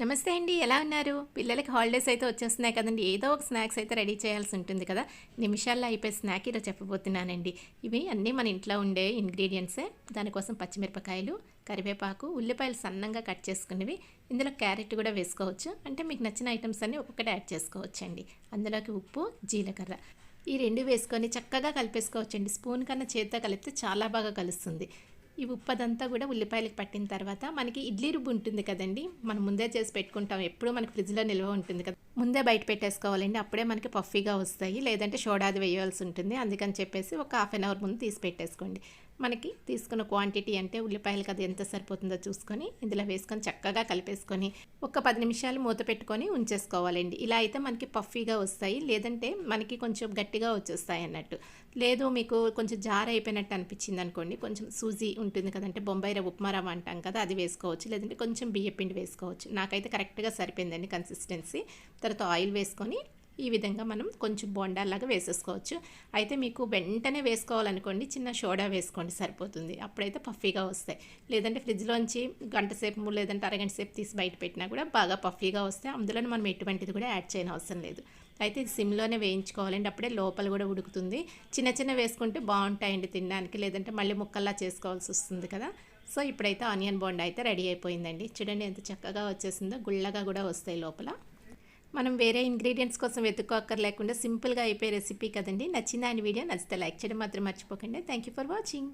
నమస్తే అండి ఎలా ఉన్నారు? పిల్లలకి హాలిడేస్ అయితే వచ్చేస్తున్నాయి కదండి. ఏదో ఒక స్నాక్స్ అయితే రెడీ చేయాల్సి ఉంటుంది కదా. నిమిషాల్లో అయిపోయే స్నాక్ ఇలా చెప్పబోతున్నానండి. ఇవి అన్నీ మన ఇంట్లో ఉండే ఇంగ్రీడియంట్సే దానికోసం పచ్చిమిరపకాయలు కరివేపాకు ఉల్లిపాయలు సన్నంగా కట్ చేసుకునేవి. ఇందులో క్యారెట్ కూడా వేసుకోవచ్చు. అంటే మీకు నచ్చిన ఐటమ్స్ అన్నీ ఒక్కొక్కటి యాడ్ చేసుకోవచ్చు అండి అందులోకి ఉప్పు జీలకర్ర. ఈ రెండు వేసుకొని చక్కగా కలిపేసుకోవచ్చండి. స్పూన్ కన్నా చేత్తో కలిపితే చాలా బాగా కలుస్తుంది. ఈ ఉప్పదంతా కూడా ఉల్లిపాయలకు పట్టిన తర్వాత మనకి ఇడ్లీ రుబ్బు ఉంటుంది కదండి మనం ముందే చేసి పెట్టుకుంటాం. ఎప్పుడూ మనకి ఫ్రిడ్జ్లో నిల్వ ఉంటుంది కదా. ముందే బయట పెట్టేసుకోవాలండి అప్పుడే మనకి పఫీగా వస్తాయి. లేదంటే సోడాది వేయాల్సి ఉంటుంది. అందుకని చెప్పేసి ఒక హాఫ్ అన్ అవర్ ముందు తీసి పెట్టేసుకోండి. మనకి తీసుకున్న క్వాంటిటీ అంటే ఉల్లిపాయలు అది ఎంత సరిపోతుందో చూసుకొని ఇందులో వేసుకొని చక్కగా కలిపేసుకొని ఒక పది నిమిషాలు మూత పెట్టుకొని ఉంచేసుకోవాలండి. ఇలా అయితే మనకి పఫీగా వస్తాయి లేదంటే మనకి కొంచెం గట్టిగా వచ్చేస్తాయి అన్నట్టు. లేదు మీకు కొంచెం జార్ అయిపోయినట్టు అనిపించింది అనుకోండి కొంచెం సూజీ ఉంటుంది కదంటే బొంబాయి రవ్వ ఉప్మా రవ్వ అంటాం కదా అది వేసుకోవచ్చు. లేదంటే కొంచెం బియ్య పిండి వేసుకోవచ్చు. నాకైతే కరెక్ట్గా సరిపోయిందండి కన్సిస్టెన్సీ తర్వాత ఆయిల్ వేసుకొని ఈ విధంగా మనం కొంచెం బొండాలాగా వేసేసుకోవచ్చు. అయితే మీకు వెంటనే వేసుకోవాలనుకోండి చిన్న సోడా వేసుకోండి సరిపోతుంది. అప్పుడైతే పఫీగా వస్తాయి. లేదంటే ఫ్రిడ్జ్లోంచి గంట సేపు లేదంటే అరగంట సేపు తీసి బయట పెట్టినా కూడా బాగా పఫీగా వస్తాయి. అందులోనే మనం ఎటువంటిది కూడా యాడ్ చేయని అవసరం లేదు. అయితే ఇది సిమ్లోనే వేయించుకోవాలండి. అప్పుడే లోపల కూడా ఉడుకుతుంది. చిన్న చిన్న వేసుకుంటే బాగుంటాయండి తినడానికి. లేదంటే మళ్ళీ ముక్కల్లా చేసుకోవాల్సి వస్తుంది కదా. సో ఇప్పుడైతే ఆనియన్ బోండా అయితే రెడీ అయిపోయిందండి. చూడండి ఎంత చక్కగా వచ్చేసిందో. గుళ్ళగా కూడా వస్తాయి లోపల. మనం వేరే ఇంగ్రీడియంట్స్ కోసం వెతుక్కోక్కర్లేకుండా సింపుల్గా అయిపోయే రెసిపీ కదండి. నచ్చిందా అని వీడియో నచ్చితే లైక్ చేయడం మాత్రం మర్చిపోకండి. Thank you for watching